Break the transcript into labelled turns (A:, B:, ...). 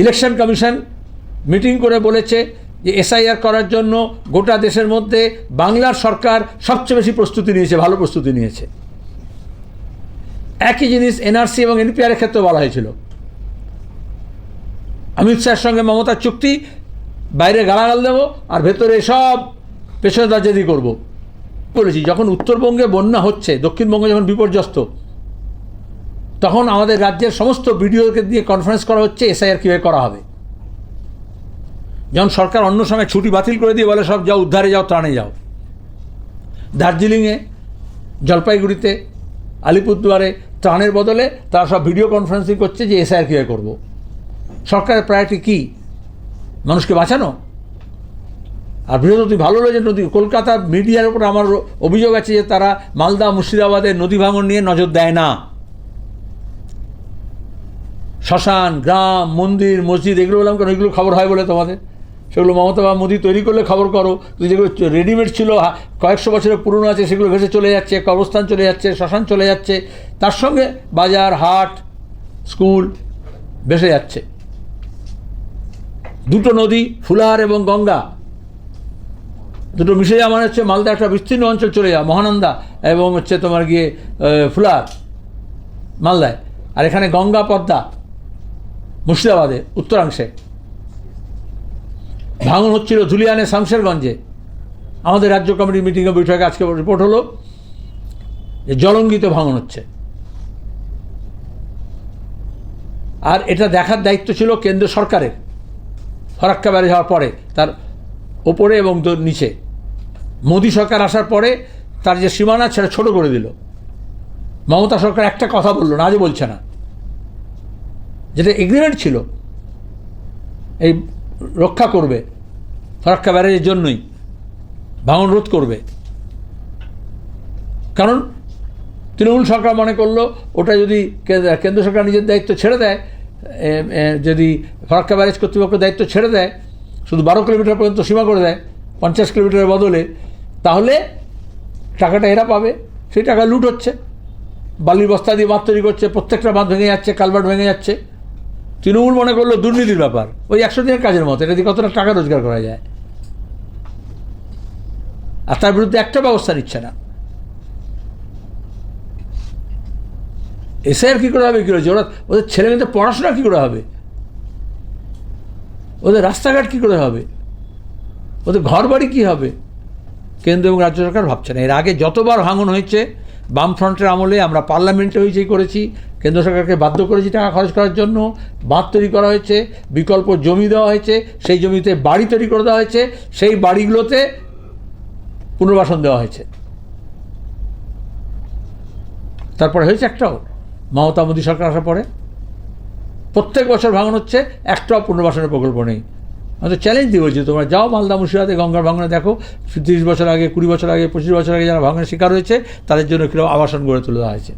A: Election commission meeting করে বলেছে যে এসআইআর করার জন্য গোটা দেশের মধ্যে বাংলার সরকার সবচেয়ে বেশি প্রস্তুতি নিয়েছে, ভালো প্রস্তুতি নিয়েছে। একই জিনিস এনআরসি এবং এনপিআরের ক্ষেত্রে বলা হয়েছিল। অমিত শাহের সঙ্গে মমতার চুক্তি, বাইরে গালাগাল দেবো আর ভেতরে সব পেছনে দার্জাদি করব। বলেছি, যখন উত্তরবঙ্গে বন্যা হচ্ছে, দক্ষিণবঙ্গে যখন বিপর্যস্ত তখন আমাদের রাজ্যের সমস্ত বিডিওকে দিয়ে কনফারেন্স করা হচ্ছে এসআইআর কীভাবে করা হবে। যখন সরকার অন্য সময় ছুটি বাতিল করে দিয়ে বলে, সব যাও, উদ্ধারে যাও, ত্রাণে যাও। দার্জিলিংয়ে, জলপাইগুড়িতে, আলিপুরদুয়ারে ত্রাণের বদলে তারা সব ভিডিও কনফারেন্সিং করছে যে এসআইআর কীভাবে করব। সরকারের প্রায়োরিটি কী? মানুষকে বাঁচানো? আর বৃহস্পতি ভালো রয়েছে নদী কলকাতা মিডিয়ার উপর আমার অভিযোগ আছে যে তারা মালদা, মুর্শিদাবাদের নদী ভাঙন নিয়ে নজর দেয় না। শ্মশান, গ্রাম, মন্দির, মসজিদ, এগুলো বললাম কেন? এগুলো খবর হয় বলে তোমাদের? সেগুলো মমতা বা মোদি তৈরি করলে খবর করো। যেগুলো রেডিমেড ছিল কয়েকশো বছরের পুরনো আছে, সেগুলো ভেসে চলে যাচ্ছে কবরস্থান চলে যাচ্ছে, শ্মশান চলে যাচ্ছে। তার সঙ্গে বাজার, হাট, স্কুল ভেসে যাচ্ছে। দুটো নদী ফুলার এবং গঙ্গা। দুটো মিশে যাওয়া মানে হচ্ছে মালদা একটা বিস্তীর্ণ অঞ্চল চলে যাওয়া, মহানন্দা এবং হচ্ছে তোমার গিয়ে ফুলার মালদায়। আর এখানে গঙ্গা, পদ্মা। মুর্শিদাবাদে, উত্তরাংশে। ভাঙন হচ্ছিল ধুলিয়ানে শামশেরগঞ্জে। আমাদের রাজ্য কমিটির মিটিংয়ে বৈঠকে আজকে রিপোর্ট হলো যে জলঙ্গিত ভাঙন হচ্ছে। আর এটা দেখার দায়িত্ব ছিল কেন্দ্র সরকারের। ফরাক্কা ব্যারেজ হওয়ার পরে, তার ওপরে এবং নিচে। মোদী সরকার আসার পরে তার যে সীমানা, সেটা ছোট করে দিল। মমতা সরকার একটা কথা বলল না, আজও বলছে না। যেটা এগ্রিমেন্ট ছিল, এই রক্ষা করবে, ফরাক্কা ব্যারেজের জন্যই ভাঙন রোধ করবে। কারণ তৃণমূল সরকার মনে করল, ওটা যদি কেন্দ্র সরকার নিজের দায়িত্ব ছেড়ে দেয় যদি ফরাক্কা ব্যারেজ কর্তৃপক্ষ দায়িত্ব ছেড়ে দেয়, শুধু বারো কিলোমিটার পর্যন্ত সীমা করে দেয়, পঞ্চাশ কিলোমিটারের বদলে, তাহলে টাকাটা এরা পাবে, সেই টাকা লুট হচ্ছে। বালির বস্তা দিয়ে বাঁধ তৈরি করছে, প্রত্যেকটা বাঁধ ভেঙে যাচ্ছে, কালভার্ট ভেঙে যাচ্ছে। তৃণমূল মনে করল দুর্নীতির ব্যাপার। ওই একশো দিনের কাজের মতো, এটা দিয়ে কতটা টাকা রোজগার করা যায়? আর তার বিরুদ্ধে একটা ব্যবস্থা নিচ্ছে না। এসআইআর কী করে হবে? কী রয়েছে ওরা ওদের ছেলে মেয়েদের পড়াশোনা কী করে হবে? ওদের রাস্তাঘাট কী করে হবে? ওদের ঘর বাড়ি কী হবে? কেন্দ্র এবং রাজ্য সরকার ভাবছে না এর আগে যতবার ভাঙন হয়েছে, বামফ্রন্টের আমলে আমরা পার্লামেন্টে হয়েছেই করেছি, কেন্দ্র সরকারকে বাধ্য করেছি টাকা খরচ করার জন্য, বাঁধ তৈরি করা হয়েছে, বিকল্প জমি দেওয়া হয়েছে, সেই জমিতে বাড়ি তৈরি করে দেওয়া হয়েছে, সেই বাড়িগুলোতে পুনর্বাসন দেওয়া হয়েছে। তারপরে হয়েছে একটাও, মমতা মোদী সরকার আসার পরে। প্রত্যেক বছর ভাঙন হচ্ছে, একটাও পুনর্বাসনের প্রকল্প নেই। আমি তো চ্যালেঞ্জ দিয়ে বলছি তোমরা যাও মালদা মুর্শিদাবাদে, গঙ্গার ভাঙনে দেখো, তিরিশ বছর আগে, কুড়ি বছর আগে, পঁচিশ বছর আগে যারা ভাঙনের শিকার হয়েছে, তাদের জন্য কীরকম আবাসন গড়ে তুলে হয়েছে।